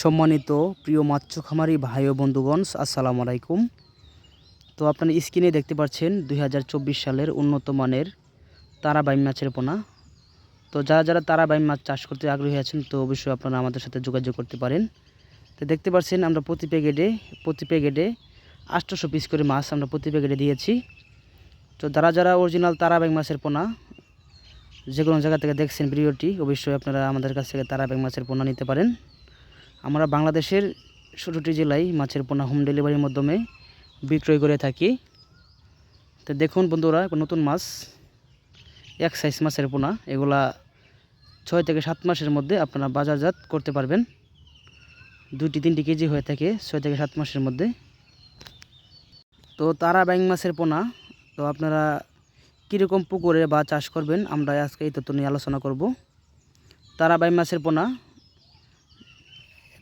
সম্মানিত প্রিয় মাৎস্য খামারি ভাই ও বন্ধুগণ, আসসালামু আলাইকুম। তো আপনারা স্ক্রিনে দেখতে পাচ্ছেন দুই হাজার চব্বিশ সালের উন্নত মানের তারাবাইম মাছের পোনা। তো যারা যারা তারাবাইম মাছ চাষ করতে আগ্রহী আছেন, তো অবশ্যই আপনারা আমাদের সাথে যোগাযোগ করতে পারেন। তো দেখতে পাচ্ছেন আমরা প্রতি প্যাকেটে প্রতি প্যাকেটে আটশোশো পিস করে মাছ আমরা প্রতি প্যাকেটে দিয়েছি। তো যারা যারা অরিজিনাল তারাবাইম মাছের পোনা, যে কোনো জায়গা থেকে দেখছেন ভিডিওটি, অবশ্যই আপনারা আমাদের কাছ থেকে তারাবাইম মাছের পোনা নিতে পারেন। আমরা বাংলাদেশের ষোলোটি জেলায় মাছের পোনা হোম ডেলিভারির মাধ্যমে বিক্রয় করে থাকি। তো দেখুন বন্ধুরা নতুন মাছ। এক সাইজ মাছের পোনা, এগুলা ছয় থেকে সাত মাসের মধ্যে আপনারা বাজারজাত করতে পারবেন। দুটি তিনটি কেজি হয়ে থাকে ছয় থেকে সাত মাসের মধ্যে। তো তারা ব্যাং মাছের পোনা, তো আপনারা কীরকম পুকুরে বা চাষ করবেন, আমরা আজকে এই তথ্য নিয়ে আলোচনা করব। তারা বাইম মাছের পোনা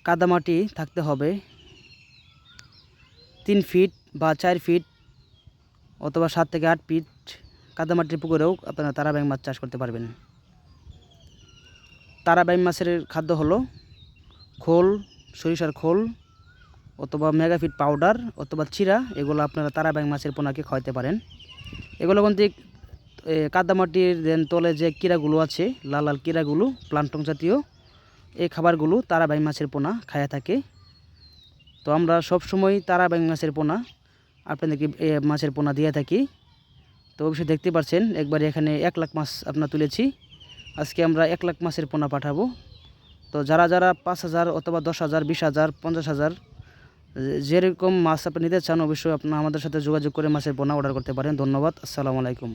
কাদামাটি থাকতে হবে। তিন ফিট বা চার ফিট অথবা সাত থেকে আট ফিট কাদামাটির পুকুরেও আপনারা তারাবাইং মাছ চাষ করতে পারবেন। তারাবাইং মাছের খাদ্য হলো খোল, সরিষার খোল অথবা মেগাফিট পাউডার অথবা চিরা, এগুলো আপনারা তারাবাইং মাছের পোনাকে খাওয়াতে পারেন। এগুলো কিন্তু কাদামাটির দেন তলে যে কীড়াগুলো আছে, লাল লাল কীড়াগুলো প্লান্টন জাতীয় এই খাবারগুলো তারাবাই মাছের পোনা খায়া থাকে। তো আমরা সব সময় তারাবাই মাছের পোনা, আপনাদেরকে মাছের পোনা দিয়ে থাকি। তো অবশ্যই দেখতে পাচ্ছেন একবারে এখানে এক লাখ মাছ আপনার তুলেছি। আজকে আমরা এক লাখ মাছের পোনা পাঠাবো। তো যারা যারা পাঁচ হাজার অথবা দশ হাজার, বিশ হাজার, পঞ্চাশ হাজার, যেরকম মাছ আপনি নিতে চান, অবশ্যই আপনার আমাদের সাথে যোগাযোগ করে মাছের পোনা অর্ডার করতে পারেন। ধন্যবাদ, আসসালামু আলাইকুম।